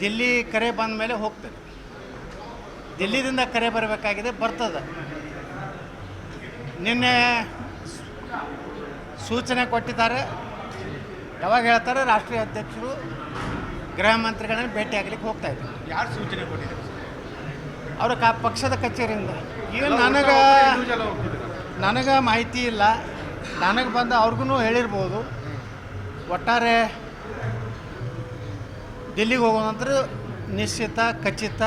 ದಿಲ್ಲಿ ಕರೆ ಬಂದ ಮೇಲೆ ಹೋಗ್ತದೆ. ದಿಲ್ಲಿದಿಂದ ಕರೆ ಬರಬೇಕಾಗಿದೆ ಬರ್ತದೆ. ನಿನ್ನೆ ಸೂಚನೆ ಕೊಟ್ಟಿದ್ದಾರೆ. ಯಾವಾಗ ಹೇಳ್ತಾರೆ ರಾಷ್ಟ್ರೀಯ ಅಧ್ಯಕ್ಷರು ಗೃಹ ಮಂತ್ರಿಗಳನ್ನು ಭೇಟಿ ಆಗ್ಲಿಕ್ಕೆ ಹೋಗ್ತಾ ಇದ್ರು ಯಾರು ಸೂಚನೆ ಕೊಟ್ಟಿದ್ದಾರೆ? ಅವ್ರ ಕಾ ಪಕ್ಷದ ಕಚೇರಿಯಿಂದ. ಈಗ ನನಗೆ ನನಗೆ ಮಾಹಿತಿ ಇಲ್ಲ. ನನಗೆ ಬಂದ ಅವ್ರಿಗೂ ಹೇಳಿರ್ಬೋದು. ಒಟ್ಟಾರೆ ದಿಲ್ಲಿಗೆ ಹೋಗೋಣ ಅಂದ್ರೆ ನಿಶ್ಚಿತ ಖಚಿತ.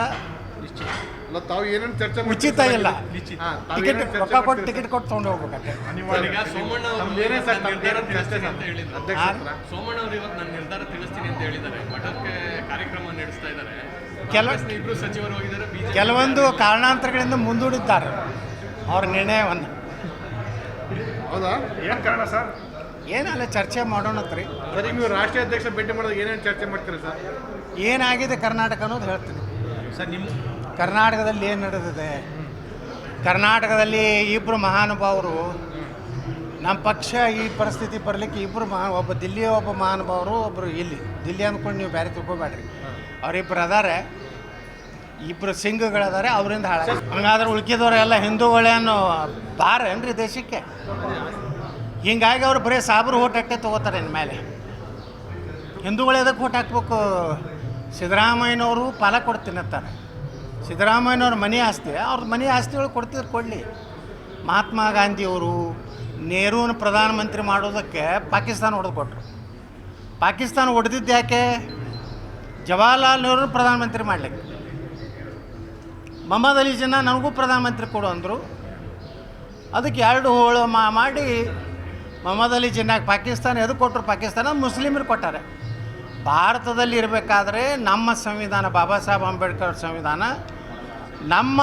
ಅಲ್ಲ ತಾವು ಏನೇನು ಚರ್ಚೆ ಉಚಿತ ಇಲ್ಲ. ಹಾ, ತಾವು ಟಿಕೆಟ್ ಏನೇನ್ ಚರ್ಚೆ ರೊಕ್ಕ ಕೊಟ್ಟು ಮಾಡ್ತೀರಿ? ಟಿಕೆಟ್ ಕೊಟ್ಟು ತೊಗೊಂಡು ಹೋಗ್ಬೇಕಂತೆ ಈಗ ಸೋಮಣ್ಣ ಅವರು ತಮ್ದು ಏನೇ ಸರ್, ನಿರ್ಧಾರ ಚರ್ಚೆ ತಿಳಿಸ್ತೀನಿ ಅಂತ ಹೇಳಿದ್ರು. ಅಧ್ಯಕ್ಷ ಹತ್ರ? ಸೋಮಣ್ಣ ಅವರು ಇವತ್ತು ನನ್ನ ನಿರ್ಧಾರ ತಿಳಿಸ್ತೀನಿ ಅಂತ ಹೇಳಿದ್ದಾರೆ. ಮಠಕ್ಕೆ ಕಾರ್ಯಕ್ರಮ ನಡೆಸ್ತಾ ಇದ್ದಾರೆ. ಕೆಲ- ಕಾಂಗ್ರೆಸ್ನ ಇಬ್ರು ಸಚಿವರು ಹೋಗಿದ್ದಾರೆ ಬಿಜೆಪಿ ಕೆಲವೊಂದು ಕಾರಣಾಂತರಗಳಿಂದ ಮುಂದೂಡಿದ್ದಾರೆ. ಅವ್ರ ನಿರ್ಣಯವನ್ನು. ಹೌದಾ? ಏನು ಕಾರಣ ಸರ್? ಏನಲ್ಲ ಚರ್ಚೆ ಮಾಡೋಣತ್ರಿ ಸರ್ ಈಗ ನೀವು ರಾಷ್ಟ್ರೀಯ ಅಧ್ಯಕ್ಷ ಭೇಟಿ ಮಾಡಿದಾಗ ಏನೇನು ಚರ್ಚೆ ಮಾಡ್ತೀರಿ ಸರ್? ಏನಾಗಿದೆ ಕರ್ನಾಟಕ ಅನ್ನೋದು ಹೇಳ್ತೀನಿ. ಸರ್ ನಿಮ್ಮ ಕರ್ನಾಟಕದಲ್ಲಿ ಏನು ನಡೆದಿದೆ? ಕರ್ನಾಟಕದಲ್ಲಿ ಇಬ್ಬರು ಮಹಾನುಭಾವರು ನಮ್ಮ ಪಕ್ಷ ಈ ಪರಿಸ್ಥಿತಿ ಬರಲಿಕ್ಕೆ ಇಬ್ಬರು ಮಹಾ ಒಬ್ಬ ದಿಲ್ಲಿ ಒಬ್ಬ ಮಹಾನುಭಾವರು ಒಬ್ಬರು ಇಲ್ಲಿ. ದಿಲ್ಲಿ ಅಂದ್ಕೊಂಡು ನೀವು ಬೇರೆ ತಿಳ್ಕೊಬೇಡ್ರಿ. ಅವರಿಬ್ಬರು ಅದಾರೆ. ಇಬ್ಬರು ಸಿಂಗ್ಗಳದಾರೆ ಅವರಿಂದ ಹಾಳ ಹಂಗಾದ್ರೆ ಉಳ್ಕಿದವರೆಲ್ಲ ಹಿಂದೂಗಳೇನು ಬಾರ ಏನ್ರಿ ದೇಶಕ್ಕೆ? ಹಿಂಗಾಗಿ ಅವ್ರು ಬರೀ ಸಾಬ್ರು ಓಟ್ ತೊಗೋತಾರೆ ಇನ್ನು ಮೇಲೆ. ಹಿಂದೂಗಳು ಎದಕ್ಕೆ ಓಟ್ ಹಾಕ್ಬೇಕು? ಸಿದ್ದರಾಮಯ್ಯನವರು ಫಲ ಕೊಡ್ತೀನಿ ಅಂತ ಸಿದ್ದರಾಮಯ್ಯನವ್ರ ಮನೆ ಆಸ್ತಿ, ಅವ್ರ ಮನೆ ಆಸ್ತಿಗಳು ಕೊಡ್ತಿದ್ರು ಕೊಡಲಿ. ಮಹಾತ್ಮ ಗಾಂಧಿಯವರು ನೆಹರೂನ ಪ್ರಧಾನಮಂತ್ರಿ ಮಾಡೋದಕ್ಕೆ ಪಾಕಿಸ್ತಾನ ಹೊಡೆದು ಕೊಟ್ಟರು ಪಾಕಿಸ್ತಾನ ಹೊಡೆದಿದ್ದು ಯಾಕೆ? ಜವಾಹರ್ಲಾಲ್ ನೆಹರು ಪ್ರಧಾನಮಂತ್ರಿ ಮಾಡಲಿಕ್ಕೆ. ಮೊಹಮ್ಮದ್ ಅಲಿ ಜಿನ್ನಾ ನನಗೂ ಪ್ರಧಾನಮಂತ್ರಿ ಕೊಡು ಅಂದರು. ಅದಕ್ಕೆ ಎರಡು ಹೋಳು ಮಾಡಿ ಮೊಹಮ್ಮದ್ ಜಿನ್ನಾಗೆ ಪಾಕಿಸ್ತಾನ ಎದು ಕೊಟ್ಟರು ಪಾಕಿಸ್ತಾನ ಮುಸ್ಲಿಮರು ಕೊಟ್ಟಾರೆ. ಭಾರತದಲ್ಲಿ ಇರಬೇಕಾದ್ರೆ ನಮ್ಮ ಸಂವಿಧಾನ, ಬಾಬಾ ಸಾಹೇಬ್ ಅಂಬೇಡ್ಕರ್ ಸಂವಿಧಾನ, ನಮ್ಮ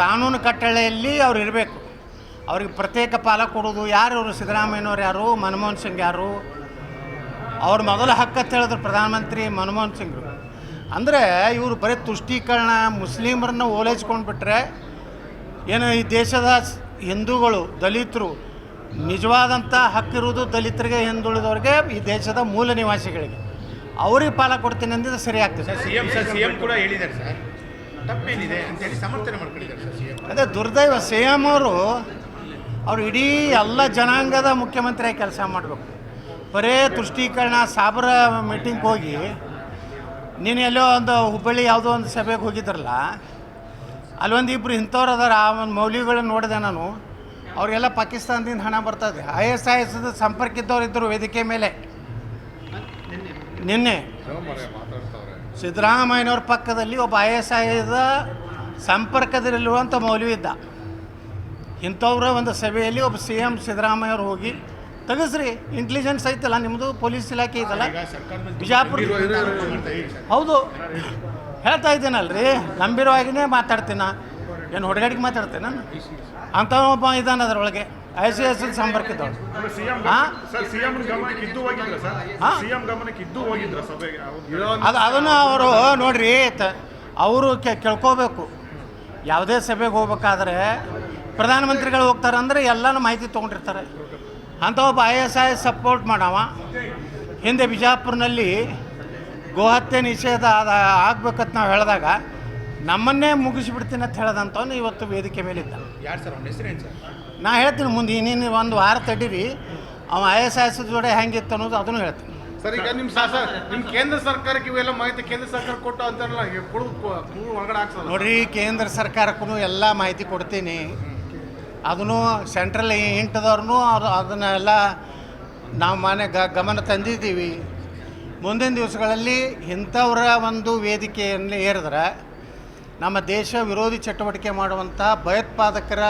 ಕಾನೂನು ಕಟ್ಟಳೆಯಲ್ಲಿ ಅವ್ರು ಇರಬೇಕು. ಅವ್ರಿಗೆ ಪ್ರತ್ಯೇಕ ಪಾಲ ಕೊಡೋದು ಯಾರು, ಇವರು ಸಿದ್ದರಾಮಯ್ಯನವ್ರು ಯಾರು, ಮನಮೋಹನ್ ಸಿಂಗ್ ಯಾರು? ಅವ್ರ ಮೊದಲ ಹಕ್ಕಂತ ಹೇಳಿದ್ರು ಪ್ರಧಾನಮಂತ್ರಿ ಮನಮೋಹನ್ ಸಿಂಗ್ರು ಅಂದರೆ ಇವರು ಬರೀ ತುಷ್ಟೀಕರಣ, ಮುಸ್ಲಿಮರನ್ನ ಓಲೈಸ್ಕೊಂಡು ಬಿಟ್ಟರೆ ಏನು ಈ ದೇಶದ ಹಿಂದೂಗಳು, ದಲಿತರು ನಿಜವಾದಂಥ ಹಕ್ಕಿರುವುದು ದಲಿತರಿಗೆ ಹಿಂದುಳಿದವ್ರಿಗೆ ಈ ದೇಶದ ಮೂಲ ನಿವಾಸಿಗಳಿಗೆ. ಅವ್ರಿಗೆ ಪಾಲ ಕೊಡ್ತೀನಿ ಅಂದಿದ್ದು ಸರಿ ಆಗ್ತದೆ. Sir C M sir C M ಕೂಡ ಹೇಳಿದ್ದಾರೆ ಸರ್. ತಪ್ಪೇನಿದೆ ಅಂತೇಳಿ ಸಮರ್ಥನೆ ಮಾಡ್ಕೊಂಡಿದ್ದಾರೆ ಸರ್ ಎಂ ಅದೇ ದುರ್ದೈವ ಸಿ ಎಂ ಅವರು ಅವ್ರು ಇಡೀ ಎಲ್ಲ ಜನಾಂಗದ ಮುಖ್ಯಮಂತ್ರಿಯಾಗಿ ಕೆಲಸ ಮಾಡಬೇಕು. ಬರೇ ತುಷ್ಟೀಕರಣ ಸಾಬರ ಮೀಟಿಂಗ್ ಹೋಗಿ ನೀನು ಎಲ್ಲೋ ಒಂದು ಹುಬ್ಬಳ್ಳಿ ಯಾವುದೋ ಒಂದು ಸಭೆಗೆ ಹೋಗಿದ್ರಲ್ಲ ಅಲ್ಲೊಂದು ಇಬ್ಬರು ಇಂಥವ್ರು ಅದಾರ ಆ ಒಂದು ಮೌಲ್ಯಗಳನ್ನ ನೋಡಿದೆ ನಾನು. ಅವರಿಗೆಲ್ಲ ಪಾಕಿಸ್ತಾನದಿಂದ ಹಣ ಬರ್ತದೆ ಐ ಎಸ್ ಐ ಎಸ್ ಸಂಪರ್ಕ ಇದ್ದವ್ರು ಇದ್ದರು ವೇದಿಕೆ ಮೇಲೆ. ನಿನ್ನೆ. ಸಿದ್ದರಾಮಯ್ಯನವ್ರ ಪಕ್ಕದಲ್ಲಿ ಒಬ್ಬ ಐ ಎಸ್ ಐದ ಸಂಪರ್ಕದಲ್ಲಿರುವಂಥ ಮೌಲ್ಯ ಇದ್ದ. ಇಂಥವ್ರ ಒಂದು ಸಭೆಯಲ್ಲಿ ಒಬ್ಬ ಸಿ ಎಂ ಸಿದ್ದರಾಮಯ್ಯವ್ರು ಹೋಗಿ ತೆಗೆಸ್ರಿ ಇಂಟೆಲಿಜೆನ್ಸ್ ಐತಲ್ಲ ನಿಮ್ಮದು ಪೊಲೀಸ್ ಇಲಾಖೆ ಐತಲ್ಲ ಬಿಜಾಪುರ ಹೌದು. ಹೇಳ್ತಾ ಇದ್ದೀನಲ್ರಿ? ಮಾತಾಡ್ತೀನಿ ಮಾತಾಡ್ತೀನ? ಏನು ಹೊಡೆಗಾಡಿಗೆ ಮಾತಾಡ್ತೇನೆ ನಾನು? ಅಂತ ಒಬ್ಬ ಇದ್ದಾನೆ ಅದರೊಳಗೆ. ಐ ಸಿ ಎಸ್ ಸಂಪರ್ಕ ಅದು ಅದನ್ನು ಅವರು ನೋಡ್ರಿ ಅವರು ಕೇಳ್ಕೋಬೇಕು. ಯಾವುದೇ ಸಭೆಗೆ ಹೋಗ್ಬೇಕಾದ್ರೆ ಪ್ರಧಾನಮಂತ್ರಿಗಳು ಹೋಗ್ತಾರೆ ಅಂದರೆ ಎಲ್ಲನೂ ಮಾಹಿತಿ ತೊಗೊಂಡಿರ್ತಾರೆ. ಅಂತ ಒಬ್ಬ ಐ ಎಸ್ ಐ ಸಪೋರ್ಟ್ ಮಾಡವ. ಹಿಂದೆ ಬಿಜಾಪುರ್ನಲ್ಲಿ ಗೋಹತ್ಯೆ ನಿಷೇಧ ಅದು ಆಗ್ಬೇಕಂತ ನಾವು ಹೇಳಿದಾಗ ನಮ್ಮನ್ನೇ ಮುಗಿಸಿಬಿಡ್ತೀನಿ ಅಂತ ಹೇಳದಂತವನು ಇವತ್ತು ವೇದಿಕೆ ಮೇಲಿದ್ದ ಯಾರು ಸರ್ ಅವ್ನ ಸರ್? ನಾ ಹೇಳ್ತೀನಿ ಮುಂದೆ ಇನ್ನೇನು ಒಂದು ವಾರ ತಡೀರಿ. ಅವ ಐ ಎಸ್ ಐ ಎಸ್ ಜೋಡಿ ಹೆಂಗಿತ್ತು ಅನ್ನೋದು ಅದನ್ನು ಹೇಳ್ತೀನಿ. ಸರ್ ಈಗ ನಿಮ್ಮ ಸಾ ಸರ್ ನಿಮ್ಮ ಕೇಂದ್ರ ಸರ್ಕಾರಕ್ಕೆ ಇವೆಲ್ಲ ಮಾಹಿತಿ ಕೇಂದ್ರ ಸರ್ಕಾರ ಕೊಟ್ಟು ಅಂತಾರಲ್ಲ ಕೂಳು ಒಳಗಡೆ ಹಾಕ್ಸಲ್ಲ ನೋಡ್ರಿ ಕೇಂದ್ರ ಸರ್ಕಾರಕ್ಕೂ ಎಲ್ಲ ಮಾಹಿತಿ ಕೊಡ್ತೀನಿ. ಅದನ್ನು ಸೆಂಟ್ರಲ್ ಇಂಟದವ್ರೂ ಅದು ಅದನ್ನೆಲ್ಲ ನಾವು ಮನೆ ಗ ಗಮನ ತಂದಿದ್ದೀವಿ. ಮುಂದಿನ ದಿವಸಗಳಲ್ಲಿ ಇಂಥವ್ರ ಒಂದು ವೇದಿಕೆಯನ್ನು ಏರಿದ್ರೆ ನಮ್ಮ ದೇಶ ವಿರೋಧಿ ಚಟುವಟಿಕೆ ಮಾಡುವಂಥ ಭಯೋತ್ಪಾದಕರ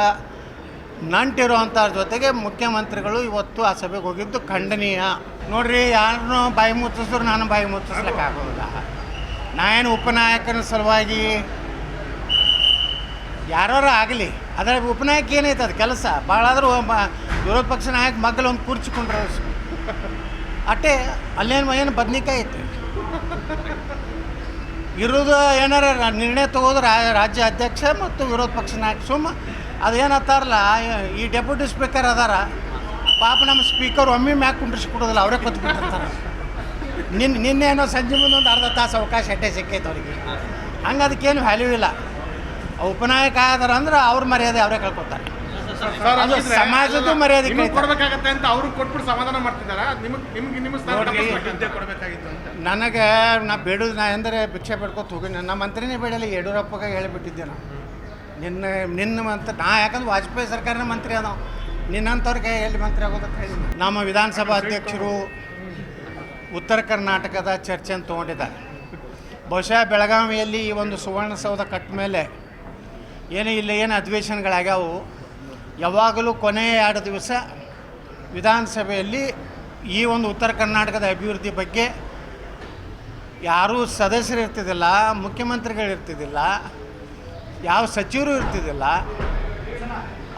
ನಂಟಿರುವಂಥ ಜೊತೆಗೆ ಮುಖ್ಯಮಂತ್ರಿಗಳು ಇವತ್ತು ಆ ಸಭೆಗೆ ಹೋಗಿದ್ದು ಖಂಡನೀಯ. ನೋಡ್ರಿ, ಯಾರನ್ನೂ ಬಾಯಿ ಮುಚ್ಚಿಸಿದ್ರು ನಾನು ಬಾಯಿ ಮುಚ್ಚಿಸ್ಲಿಕ್ಕೆ ಆಗೋದಿಲ್ಲ. ನಾ ಏನು ಉಪನಾಯಕನ ಸಲುವಾಗಿ ಯಾರು ಆಗಲಿ, ಅದರ ಉಪನಾಯಕ ಏನೈತೆ ಅದು ಕೆಲಸ? ಭಾಳ ಆದರೂ ವಿರೋಧ ಪಕ್ಷ ನಾಯಕ ಮಗ್ಗಲು ಒಂದು ಕೂರ್ಚಿಕೊಂಡ್ರೆ ಅಟ್ಟೆ, ಅಲ್ಲೇನು ಏನು ಬದ್ನಿಕಾಯಿ ಇರೋದು ಏನಾರ ನಿರ್ಣಯ ತಗೋದ್ರೆ ರಾಜ್ಯ ಅಧ್ಯಕ್ಷ ಮತ್ತು ವಿರೋಧ ಪಕ್ಷ ನಾಯಕ ಸುಮ್ಮ, ಅದೇನತ್ತಾರಲ್ಲ, ಈ ಡೆಪ್ಯೂಟಿ ಸ್ಪೀಕರ್ ಅದಾರ, ಪಾಪ ನಮ್ಮ ಸ್ಪೀಕರ್ ಒಮ್ಮೆ ಮ್ಯಾಕ್ ಕುಂಡ್ರಿಸಿ ಕೊಡೋದಿಲ್ಲ ಅವರೇ ಕೊತ್ಬಿಟ್ಟಿರ್ತಾರೆ ನಿನ್ನ ಏನೋ ಸಂಜೆ ಮುಂದೆ ಒಂದು ಅರ್ಧ ತಾಸು ಅವಕಾಶ ಅಟ್ಟೆ ಸಿಕ್ಕೈತೆ ಅವ್ರಿಗೆ. ಹಂಗೆ ಅದಕ್ಕೇನು ವ್ಯಾಲ್ಯೂ ಇಲ್ಲ. ಉಪನಾಯಕ ಆದಾರ ಅಂದ್ರೆ ಅವ್ರ ಮರ್ಯಾದೆ ಅವರೇ ಕಳ್ಕೊತಾರೆ. ಅದು ಸಮಾಜದ್ದು ಮರ್ಯಾದೆ ಕೊಡ್ಬೇಕಾಗತ್ತೆ ಅಂತ ಅವರು ಕೊಟ್ಬಿಟ್ಟು ಸಮಾಧಾನ ಮಾಡ್ತಿದ್ದಾರೆ ನಿಮಗೆ ನಿಮ್ಗೆ ನಿಮ್ಮ ಕೊಡಬೇಕಾಗಿತ್ತು. ಅಂತ. ನನಗೆ ನಾ ಬೇಡುದು ನಾ ಅಂದರೆ ಭಿಕ್ಷೆ ಬೇಡ್ಕೊತ ಹೋಗಿ ನನ್ನ ಮಂತ್ರಿನೇ ಬೇಡಲ್ಲ ಯಡಿಯೂರಪ್ಪಗೆ ಹೇಳಿಬಿಟ್ಟಿದ್ದೆ ನಾನು. ನಿನ್ನ ನಿನ್ನ ಮಂತ್ರಿ ನಾ ಯಾಕಂದ್ರೆ ವಾಜಪೇಯಿ ಸರ್ಕಾರನ ಮಂತ್ರಿ ಅದಾವ. ನಿನ್ನಂಥವ್ರಿಗೆ ಎಲ್ಲಿ ಮಂತ್ರಿ ಆಗೋದಕ್ಕೆ ಹೇಳಿದ್ದೆ ನಮ್ಮ ವಿಧಾನಸಭಾ ಅಧ್ಯಕ್ಷರು ಉತ್ತರ ಕರ್ನಾಟಕದ ಚರ್ಚೆಯನ್ನು ತೊಗೊಂಡಿದ್ದಾರೆ. ಬಹುಶಃ ಬೆಳಗಾವಿಯಲ್ಲಿ ಈ ಒಂದು ಸುವರ್ಣಸೌಧ ಕಟ್ಟ ಮೇಲೆ ಏನು ಇಲ್ಲಿ ಏನು ಅಧಿವೇಶನಗಳಾಗ್ಯಾವು ಯಾವಾಗಲೂ ಕೊನೆಯ ಎರಡು ದಿವಸ ವಿಧಾನಸಭೆಯಲ್ಲಿ ಈ ಒಂದು ಉತ್ತರ ಕರ್ನಾಟಕದ ಅಭಿವೃದ್ಧಿ ಬಗ್ಗೆ ಯಾರೂ ಸದಸ್ಯರು ಇರ್ತಿದ್ದಿಲ್ಲ, ಮುಖ್ಯಮಂತ್ರಿಗಳು ಇರ್ತಿದ್ದಿಲ್ಲ, ಯಾವ ಸಚಿವರು ಇರ್ತಿದ್ದಿಲ್ಲ.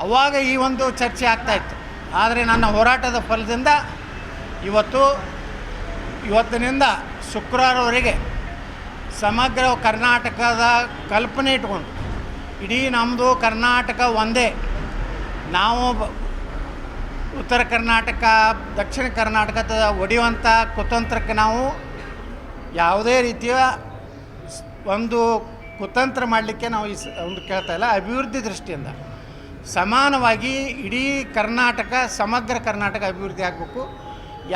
ಅವಾಗ ಈ ಒಂದು ಚರ್ಚೆ ಆಗ್ತಾಯಿತ್ತು ಆದರೆ ನನ್ನ ಹೋರಾಟದ ಫಲದಿಂದ ಇವತ್ತು ಇವತ್ತಿನಿಂದ ಶುಕ್ರವಾರವರೆಗೆ ಸಮಗ್ರ ಕರ್ನಾಟಕದ ಕಲ್ಪನೆ ಇಟ್ಕೊಂಡು, ಇಡೀ ನಮ್ಮದು ಕರ್ನಾಟಕ ಒಂದೇ. ನಾವು ಉತ್ತರ ಕರ್ನಾಟಕ, ದಕ್ಷಿಣ ಕರ್ನಾಟಕದ ಒಡೆಯುವಂಥ ಕುತಂತ್ರಕ್ಕೆ ನಾವು ಯಾವುದೇ ರೀತಿಯ ಒಂದು ಕುತಂತ್ರ ಮಾಡಲಿಕ್ಕೆ ನಾವು ಈ ಒಂದು ಕೇಳ್ತಾ ಇಲ್ಲ, ಅಭಿವೃದ್ಧಿ ದೃಷ್ಟಿಯಿಂದ. ಸಮಾನವಾಗಿ ಇಡೀ ಕರ್ನಾಟಕ, ಸಮಗ್ರ ಕರ್ನಾಟಕ ಅಭಿವೃದ್ಧಿ ಆಗಬೇಕು.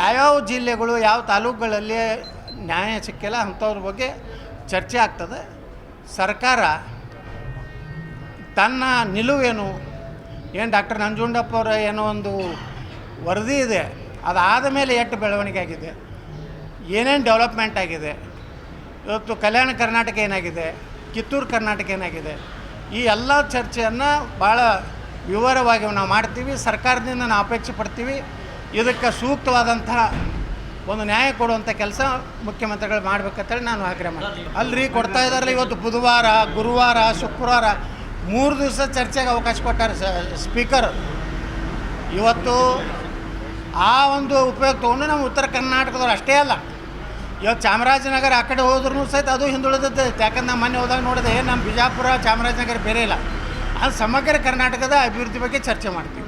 ಯಾವ್ಯಾವ ಜಿಲ್ಲೆಗಳು, ಯಾವ ತಾಲೂಕುಗಳಲ್ಲಿ ನ್ಯಾಯ ಸಿಕ್ಕಿಲ್ಲ ಅಂಥವ್ರ ಬಗ್ಗೆ ಚರ್ಚೆ ಆಗ್ತದೆ. ಸರ್ಕಾರ ತನ್ನ ನಿಲುವೇನು ಏನು ಡಾಕ್ಟರ್ ನಂಜುಂಡಪ್ಪ ಅವರ ಏನೋ ಒಂದು ವರದಿ ಇದೆ. ಅದಾದ ಮೇಲೆ ಎಷ್ಟು ಬೆಳವಣಿಗೆ ಆಗಿದೆ. ಏನೇನು ಡೆವಲಪ್ಮೆಂಟ್ ಆಗಿದೆ. ಇವತ್ತು ಕಲ್ಯಾಣ ಕರ್ನಾಟಕ ಏನಾಗಿದೆ. ಕಿತ್ತೂರು ಕರ್ನಾಟಕ ಏನಾಗಿದೆ. ಈ ಎಲ್ಲ ಚರ್ಚೆಯನ್ನು ಭಾಳ ವಿವರವಾಗಿ ನಾವು ಮಾಡ್ತೀವಿ. ಸರ್ಕಾರದಿಂದ ನಾವು ಅಪೇಕ್ಷೆ ಪಡ್ತೀವಿ. ಇದಕ್ಕೆ ಸೂಕ್ತವಾದಂಥ ಒಂದು ನ್ಯಾಯ ಕೊಡುವಂಥ ಕೆಲಸ ಮುಖ್ಯಮಂತ್ರಿಗಳು ಮಾಡ್ಬೇಕಂತೇಳಿ ನಾನು ಆಗ್ರಹ ಮಾಡ್ತೀನಿ. ಅಲ್ರಿ, ಕೊಡ್ತಾ ಇದ್ದಾರಲ್ಲ ಇವತ್ತು ಬುಧವಾರ, ಗುರುವಾರ, ಶುಕ್ರವಾರ. ಮೂರು ದಿವಸ ಚರ್ಚೆಗೆ ಅವಕಾಶ ಕೊಟ್ಟಾರೆ ಸ್ಪೀಕರ್. ಇವತ್ತು ಆ ಒಂದು ಉಪಯೋಗ ತೊಗೊಂಡು ನಮ್ಮ ಉತ್ತರ ಕರ್ನಾಟಕದವ್ರು ಅಷ್ಟೇ ಅಲ್ಲ. ಇವತ್ತು ಚಾಮರಾಜನಗರ ಆ ಕಡೆ ಹೋದ್ರೂ ಸಹಿತ ಅದು ಹಿಂದುಳಿದದ್ದು. ಯಾಕಂದ್ರೆ ನಮ್ಮ ಮನೆ ಹೋದಾಗ ನೋಡಿದೆ ನಮ್ಮ ಬಿಜಾಪುರ, ಚಾಮರಾಜನಗರ ಬೇರೆ ಇಲ್ಲ. ಅದು ಸಮಗ್ರ ಕರ್ನಾಟಕದ ಅಭಿವೃದ್ಧಿ ಬಗ್ಗೆ ಚರ್ಚೆ ಮಾಡ್ತೀವಿ.